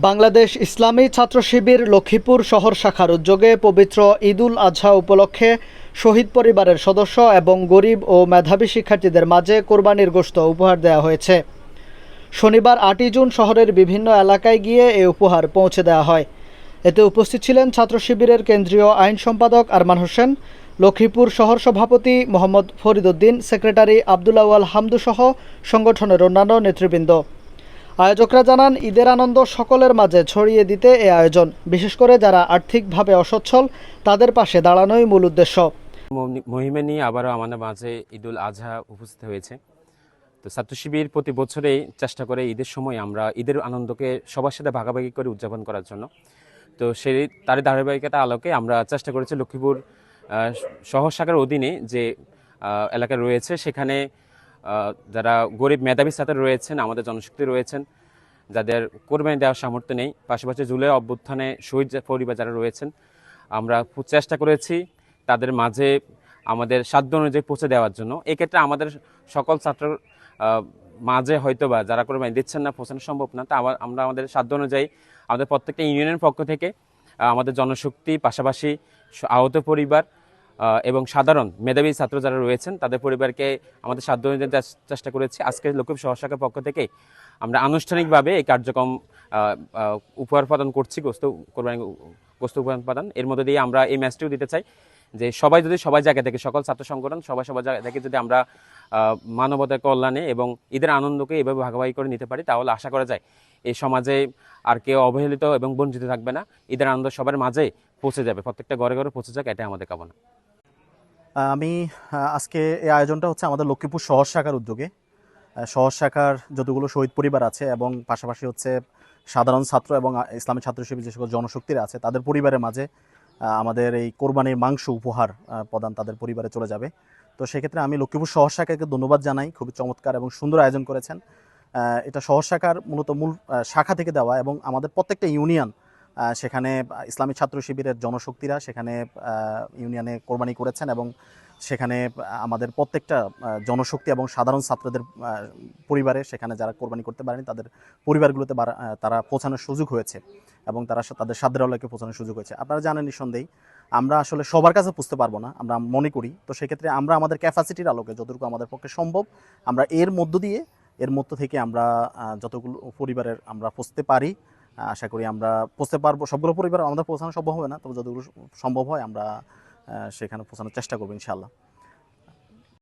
বাংলাদেশ ইসলামী ছাত্র শিবির লক্ষ্মীপুর শহর শাখার উদ্যোগে পবিত্র ঈদুল আজহা উপলক্ষে শহীদ পরিবারের সদস্য এবং গরিব ও মেধাবী শিক্ষার্থীদের মাঝে কোরবানির গোস্ত উপহার দেওয়া হয়েছে। শনিবার আটই জুন শহরের বিভিন্ন এলাকায় গিয়ে এই উপহার পৌঁছে দেওয়া হয়। এতে উপস্থিত ছিলেন ছাত্র শিবিরের কেন্দ্রীয় আইন সম্পাদক আরমান হোসেন, লক্ষ্মীপুর শহর সভাপতি মোহাম্মদ ফরিদউদ্দিন, সেক্রেটারি আবদুল্লাহ হামদুসহ সংগঠনের অন্যান্য নেতৃবৃন্দ। আয়োজকরা জানান, ঈদের আনন্দ সকলের মাঝে ছড়িয়ে দিতে এ আয়োজন। বিশেষ করে যারা আর্থিকভাবে অসচ্ছল, তাদের পাশে দাঁড়ানোই মূল উদ্দেশ্য। মহি- মহিমা নিয়ে আবারও আমাদের মাঝে ঈদুল আজহা উপস্থিত হয়েছে। তো ছাত্র শিবির প্রতি বছরেই চেষ্টা করে ঈদের সময় আমরা ঈদের আনন্দকে সবার সাথে ভাগাভাগি করে উদযাপন করার জন্য। তো সেই তার ধারাবাহিকতা আলোকে আমরা চেষ্টা করেছি লক্ষ্মীপুর শহর শাখার অধীনে যে এলাকা রয়েছে, সেখানে যারা গরিব মেধাবী ছাত্র রয়েছেন, আমাদের জনশক্তি রয়েছেন, যাদের কোরবানি দেওয়ার সামর্থ্য নেই, পাশাপাশি জুলাই অভ্যুত্থানে শহীদ পরিবার যারা রয়েছেন, আমরা চেষ্টা করেছি তাদের মাঝে আমাদের সাধ্য অনুযায়ী পৌঁছে দেওয়ার জন্য। এক্ষেত্রে আমাদের সকল ছাত্র মাঝে হয়তো বা যারা কোরবানি দিচ্ছেন না, পৌঁছানো সম্ভব না, তা আমরা আমাদের সাধ্য অনুযায়ী আমাদের প্রত্যেকটা ইউনিয়নের পক্ষ থেকে আমাদের জনশক্তি, পাশাপাশি আহত পরিবার এবং সাধারণ মেধাবী ছাত্র যারা রয়েছেন, তাদের পরিবারকে আমাদের সাধ্য চেষ্টা করেছি। আজকে লক্ষ্মীপ সহশাখার পক্ষ থেকে আমরা আনুষ্ঠানিকভাবে এই কার্যক্রম উপহার প্রদান করছি, গোস্ত কোরবানি, গোস্ত উপহার প্রদান। এর মধ্যে দিয়ে আমরা এই ম্যাচটিও দিতে চাই যে সবাই যদি সবাই জায়গা থেকে, সকল ছাত্র সংগঠন সবাই সবার জায়গা থেকে যদি আমরা মানবতার কল্যাণে এবং ঈদের আনন্দকে এভাবে ভাগাভাগি করে নিতে পারি, তাহলে আশা করা যায় এই সমাজে আর কেউ অবহেলিত এবং বঞ্চিত থাকবে না। ঈদের আনন্দ সবার মাঝে পৌঁছে যাবে, প্রত্যেকটা ঘরে ঘরে পৌঁছে যাক, এটাই আমাদের কামনা। আমি আজকে এই আয়োজনটা হচ্ছে আমাদের লক্ষ্মীপুর শহর শাখার উদ্যোগে। শহর শাখার যতগুলো শহীদ পরিবার আছে এবং পাশাপাশি হচ্ছে সাধারণ ছাত্র এবং ইসলামী ছাত্র শিবির যে সকল জনশক্তিরা আছে, তাদের পরিবারের মাঝে আমাদের এই কোরবানির মাংস উপহার প্রদান তাদের পরিবারে চলে যাবে। তো সেক্ষেত্রে আমি লক্ষ্মীপুর শহর শাখাকে ধন্যবাদ জানাই। খুবই চমৎকার এবং সুন্দর আয়োজন করেছেন। এটা শহর শাখার মূলত মূল শাখা থেকে দেওয়া এবং আমাদের প্রত্যেকটা ইউনিয়ন সেখানে ইসলামী ছাত্র শিবিরের জনশক্তিরা সেখানে ইউনিয়নে কোরবানি করেছেন এবং সেখানে আমাদের প্রত্যেকটা জনশক্তি এবং সাধারণ ছাত্রদের পরিবারে সেখানে যারা কোরবানি করতে পারেনি, তাদের পরিবারগুলোতে তারা পৌঁছানোর সুযোগ হয়েছে এবং তারা তাদের আলোকে পৌঁছানোর সুযোগ হয়েছে। আপনারা জানেন নিঃসন্দেহে, আমরা আসলে সবার কাছে পুষতে পারব না, আমরা মনে করি। তো সেক্ষেত্রে আমরা আমাদের ক্যাপাসিটির আলোকে যতটুকু আমাদের পক্ষে সম্ভব, আমরা এর মধ্য দিয়ে, এর মধ্য থেকে আমরা যতগুলো পরিবারের আমরা পুষতে পারি। আশা করি আমরা পৌঁছতে পারব। সবগুলো পরিবার আমাদের পৌঁছানো সম্ভব হবে না, তবে যতগুলো সম্ভব হয় আমরা সেখানে পৌঁছানোর চেষ্টা করব ইনশাল্লাহ